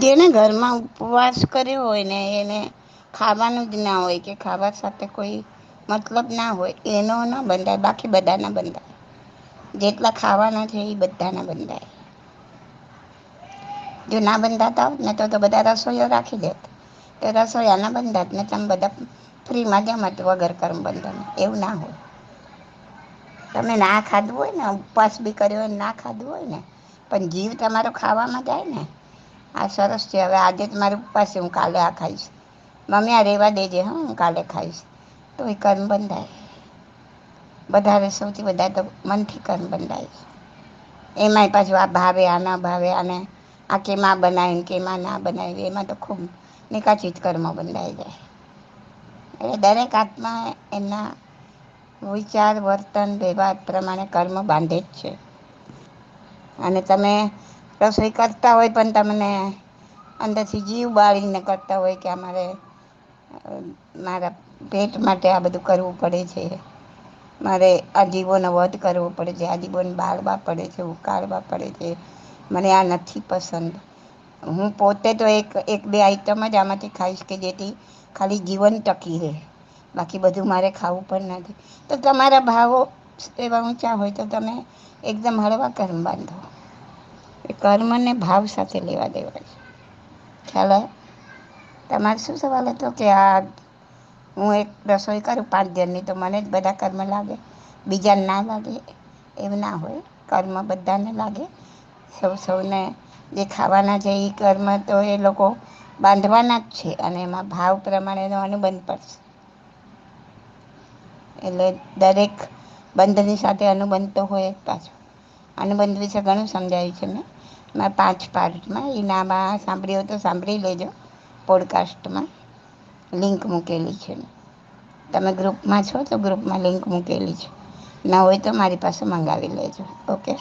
જેને ઘરમાં ઉપવાસ કર્યો હોય ને, એને ખાવાનું જ ના હોય કે ખાવા સાથે કોઈ મતલબ ના હોય, એનો ના બંધાય, બાકી બધાના બંધાય. જેટલા ખાવાના છે એ બધાના બંધાય. જો ના બંધાતા હોત ને, તો તો બધા રસોઈઓ રાખી દેત. તો રસોઈયાના બંધાત, ને તમે બધા ફ્રીમાં જમત વગર કરમ બંધન. એવું ના હોય. તમે ના ખાધું હોય ને, ઉપવાસ બી કર્યો હોય ના ખાધું હોય ને, પણ જીવ તમારો ખાવામાં જાય ને આ સરસ છે. હવે આજે જ મારી પાસે હું કાલે આ ખાઈશ. મમ્મી, આ રહેવા દેજે, હા, હું કાલે ખાઈશ. તો એ કર્મ બંધાય. વધારે સૌથી વધારે તો મનથી કર્મ બંધાય એમાંય પાછું આ ભાવે, આ ના ભાવે, આને આ કેમાં બનાવી કેમાં ના બનાવી એમાં તો ખૂબ નિકાચિત કર્મ બંધાઈ જાય. એટલે દરેક આત્મા એમના વિચાર, વર્તન, વ્યવહાર પ્રમાણે કર્મ બાંધે જ છે. અને તમે રસોઈ કરતા હોય પણ તમને અંદરથી જીવ બાળીને કરતા હોય કે અમારે મારા પેટ માટે આ બધું કરવું પડે છે. મારે આ જીવોનો વધ કરવો પડે છે આ જીવોને બાળવા પડે છે, ઉકાળવા પડે છે. મને આ નથી પસંદ. હું પોતે તો એક એક બે આઈટમ જ આમાંથી ખાઈશ કે જેથી ખાલી જીવન ટકી રહે. બાકી બધું મારે ખાવું પણ નથી. તો તમારા ભાવો એવા ઊંચા હોય તો તમે એકદમ હળવા કર્મ બાંધો. એ કર્મને ભાવ સાથે લેવા દેવા છે. ખ્યાલ તમારે શું સવાલ હતો કે આ હું એક રસોઈ કરું પાંચ જણની તો મને જ બધા કર્મ લાગે? બીજાને ના લાગે? એવું ના હોય. કર્મ બધાને લાગે. સૌ, સૌને જે ખાવાના છે એ કર્મ તો એ લોકો બાંધવાના જ છે અને એમાં ભાવ પ્રમાણેનો અનુબંધ પડશે. એટલે દરેક બંધની સાથે અનુબંધ તો હોય જ પાછો. અનુબંધ વિશે ઘણું સમજાયું છે મેં. મેં પાંચ પાર્ટમાં એ નામ આ સાંભળ્યું તો સાંભળી લેજો પોડકાસ્ટમાં લિંક મૂકેલી છે તમે ગ્રુપમાં છો તો ગ્રુપમાં લિંક મૂકેલી છે. ના હોય તો મારી પાસે મંગાવી લેજો. ઓકે